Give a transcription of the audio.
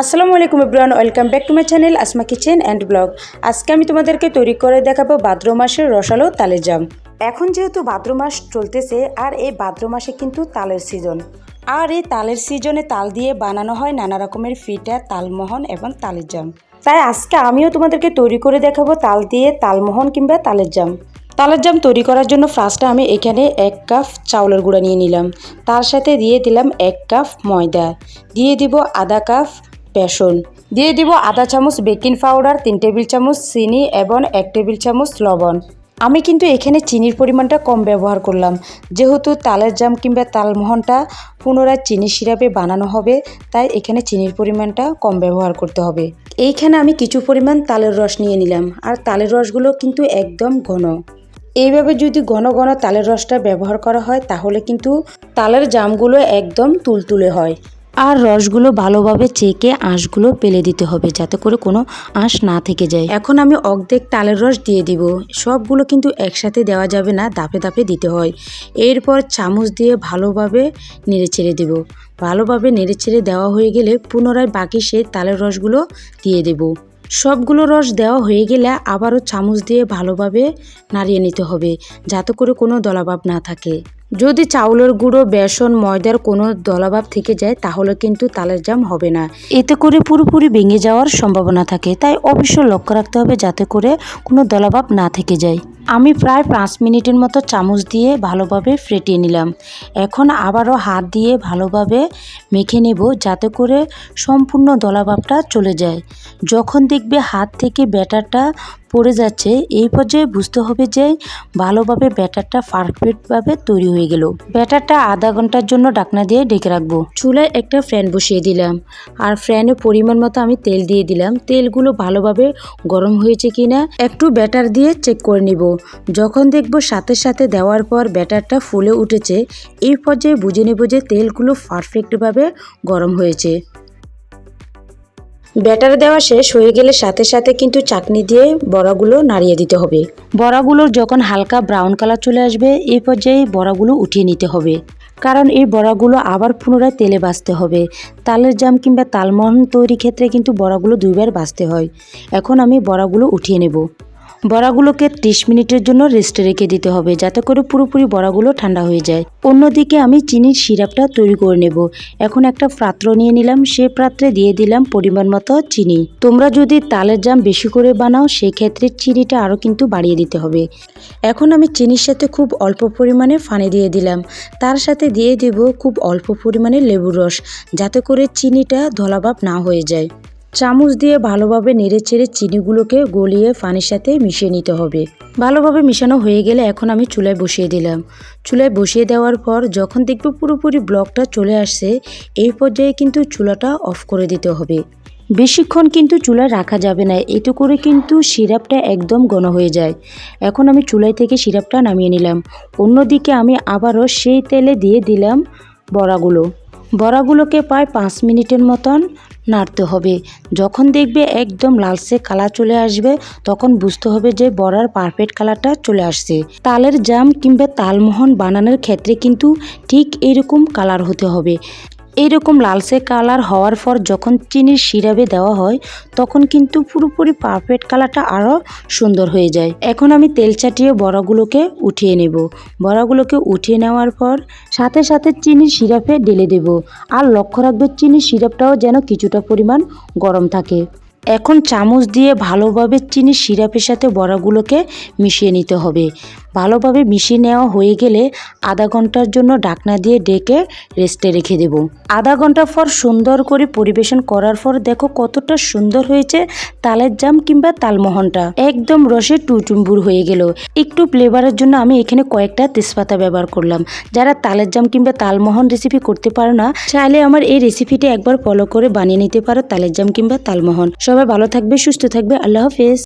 আসসালামু আলাইকুম Ibran welcome back to my channel Asma kitchen and blog. আজকে আমি তোমাদেরকে তৈরি করে দেখাবো ভাদ্র মাসের রসালো তালের জাম। এখন যেহেতু ভাদ্র মাস চলতেছে, আর এই ভাদ্র মাসে কিন্তু তালের সিজন আর এই তালের সিজনে তাল দিয়ে বানানো হয় নানা রকমের ফিটা, তালমোহন এবং তালের জাম। তাই আজকে আমিও তোমাদেরকে তৈরি করে দেখাবো তাল দিয়ে তালমোহন কিংবা তালের জাম। তালের জাম তৈরি করার জন্য ফার্স্টে আমি এখানে এক কাপ চাউলের গুঁড়া নিয়ে নিলাম। তার সাথে দিয়ে দিলাম এক কাপ ময়দা। দিয়ে দিব আধা কাপ বেসন। দিয়ে দিব আধা চামচ বেকিং পাউডার, তিন টেবিল চামচ চিনি এবং এক টেবিল চামচ লবণ। আমি কিন্তু এখানে চিনির পরিমাণটা কম ব্যবহার করলাম। যেহেতু তালের জাম কিংবা তালমোহনটা পুনরায় চিনি সিরাপে বানানো হবে, তাই এখানে চিনির পরিমাণটা কম ব্যবহার করতে হবে। এইখানে আমি কিছু পরিমাণ তালের রস নিয়ে নিলাম, আর তালের রসগুলো কিন্তু একদম ঘন। এইভাবে যদি ঘন ঘন তালের রসটা ব্যবহার করা হয়, তাহলে কিন্তু তালের জামগুলো একদম তুলতুলে হয়। আর রসগুলো ভালোভাবে চেকে আঁশগুলো পেলে দিতে হবে যাতে করে কোনো আঁশ না থেকে যায়। এখন আমি অর্ধেক তালের রস দিয়ে দিব। সবগুলো কিন্তু একসাথে দেওয়া যাবে না দাপে দাপে দিতে হয়। এরপর চামচ দিয়ে ভালোভাবে নেড়ে ছেড়ে দেব। ভালোভাবে নেড়ে ছেড়ে দেওয়া হয়ে গেলে পুনরায় বাকি সেই তালের রসগুলো দিয়ে দেব। সবগুলো রস দেওয়া হয়ে গেলে আবারও চামচ দিয়ে ভালোভাবে নাড়িয়ে নিতে হবে, যাতে করে কোনো দলাভাব না থাকে। যদি চাউলের গুঁড়ো, বেসন, ময়দার কোনো দলাভাব থেকে যায়, তাহলে কিন্তু তালের জাম হবে না। এতে করে পুরোপুরি ভেঙে যাওয়ার সম্ভাবনা থাকে, তাই অবশ্যই লক্ষ্য রাখতে হবে যাতে করে কোনো দলাভাব না থেকে যায়। আমি প্রায় পাঁচ মিনিটের মতো চামচ দিয়ে ভালোভাবে ফেটিয়ে নিলাম। এখন আবারও হাত দিয়ে ভালোভাবে মেখে নেব যাতে করে সম্পূর্ণ দলাভাবটা চলে যায়। যখন দেখবে হাত থেকে ব্যাটারটা পড়ে যাচ্ছে, এই পর্যায়ে বুঝতে হবে যে ভালোভাবে ব্যাটারটা পারফেক্টভাবে তৈরি হয়ে গেল। ব্যাটারটা আধা ঘণ্টার জন্য ডাকনা দিয়ে ডেকে রাখব। চুলায় একটা ফ্যান বসিয়ে দিলাম। আর ফ্যানে পরিমাণ মতো আমি তেল দিয়ে দিলাম। তেলগুলো ভালোভাবে গরম হয়েছে কিনা একটু ব্যাটার দিয়ে চেক করে নিব। যখন দেখব সাথে সাথে দেওয়ার পর ব্যাটারটা ফুলে উঠেছে, এই পর্যায়ে বুঝে নেব যে তেলগুলো পারফেক্টভাবে গরম হয়েছে। ব্যাটার দেওয়া শেষ হয়ে গেলে সাথে সাথে কিন্তু চাটনি দিয়ে বড়াগুলো নাড়িয়ে দিতে হবে। বড়াগুলোর যখন হালকা ব্রাউন কালার চলে আসবে, এই পর্যায়ে বড়াগুলো উঠিয়ে নিতে হবে। কারণ এই বড়াগুলো আবার পুনরায় তেলে বাঁচতে হবে। তালের জাম কিংবা তালমোহন তৈরি ক্ষেত্রে কিন্তু বড়াগুলো দুইবার বাঁচতে হয়। এখন আমি বড়াগুলো উঠিয়ে নেব। বড়াগুলোকে ত্রিশ মিনিটের জন্য রেস্টে রেখে দিতে হবে যাতে করে পুরোপুরি বড়াগুলো ঠান্ডা হয়ে যায়। অন্যদিকে আমি চিনির সিরাপটা তৈরি করে নেব। এখন একটা পাত্র নিয়ে নিলাম, সে পাত্রে দিয়ে দিলাম পরিমাণ মতো চিনি। তোমরা যদি তালের জাম বেশি করে বানাও, সেক্ষেত্রে চিনিটা আরও কিন্তু বাড়িয়ে দিতে হবে। এখন আমি চিনির সাথে খুব অল্প পরিমাণে পানি দিয়ে দিলাম। তার সাথে দিয়ে দেব খুব অল্প পরিমাণে লেবুর রস, যাতে করে চিনিটা ধলাভাব না হয়ে যায়। চামচ দিয়ে ভালোভাবে নেড়ে চেড়ে চিনিগুলোকে গলিয়ে পানির সাথে মিশিয়ে নিতে হবে। ভালোভাবে মিশানো হয়ে গেলে এখন আমি চুলায় বসিয়ে দিলাম। চুলায় বসিয়ে দেওয়ার পর যখন দেখব পুরোপুরি ব্লকটা চলে আসছে, এই পর্যায়ে কিন্তু চুলাটা অফ করে দিতে হবে। বেশিক্ষণ কিন্তু চুলায় রাখা যাবে না, এতে করে কিন্তু সিরাপটা একদম ঘন হয়ে যায়। এখন আমি চুলাই থেকে সিরাপটা নামিয়ে নিলাম। অন্যদিকে আমি আবারও সেই তেলে দিয়ে দিলাম বড়াগুলো। বড়াগুলোকে প্রায় পাঁচ মিনিটের মতন নাড়তে হবে। যখন দেখবে একদম লালচে কালার চলে আসবে, তখন বুঝতে হবে যে বড়ার পারফেক্ট কালারটা চলে আসছে। তালের জাম কিংবা তালমোহন বানানোর ক্ষেত্রে কিন্তু ঠিক এরকম কালার হতে হবে। এইরকম লালচে কালার হওয়ার পর যখন চিনির সিরাপে দেওয়া হয়, তখন কিন্তু পুরোপুরি পারফেক্ট কালারটা আরও সুন্দর হয়ে যায়। এখন আমি তেল চাটিয়ে বড়াগুলোকে উঠিয়ে নেব। বড়াগুলোকে উঠিয়ে নেওয়ার পর সাথে সাথে চিনির সিরাপে ঢেলে দেব। আর লক্ষ্য রাখবে, চিনির সিরাপটাও যেন কিছুটা পরিমাণ গরম থাকে। এখন চামচ দিয়ে ভালোভাবে চিনির সিরাপের সাথে বড়াগুলোকে মিশিয়ে নিতে হবে। ভালোভাবে মিশিয়ে নেওয়া হয়ে গেলে আধা ঘণ্টার জন্য ডাকনা দিয়ে ডেকে রেস্টে রেখে দেব। আধা ঘণ্টা পর সুন্দর করে পরিবেশন করার পর দেখো কতটা সুন্দর হয়েছে তালের জাম কিংবা তালমোহনটা। একদম রসে টুটুম্বুর হয়ে গেল। একটু ফ্লেভারের জন্য আমি এখানে কয়েকটা তেজপাতা ব্যবহার করলাম। যারা তালের জাম কিংবা তালমোহন রেসিপি করতে পারো না, চাইলে আমার এই রেসিপিটা একবার ফলো করে বানিয়ে নিতে পারো, তালের জাম কিংবা তালমোহন। সবাই ভালো থাকবে, সুস্থ থাকবে, আল্লাহ হাফেজ।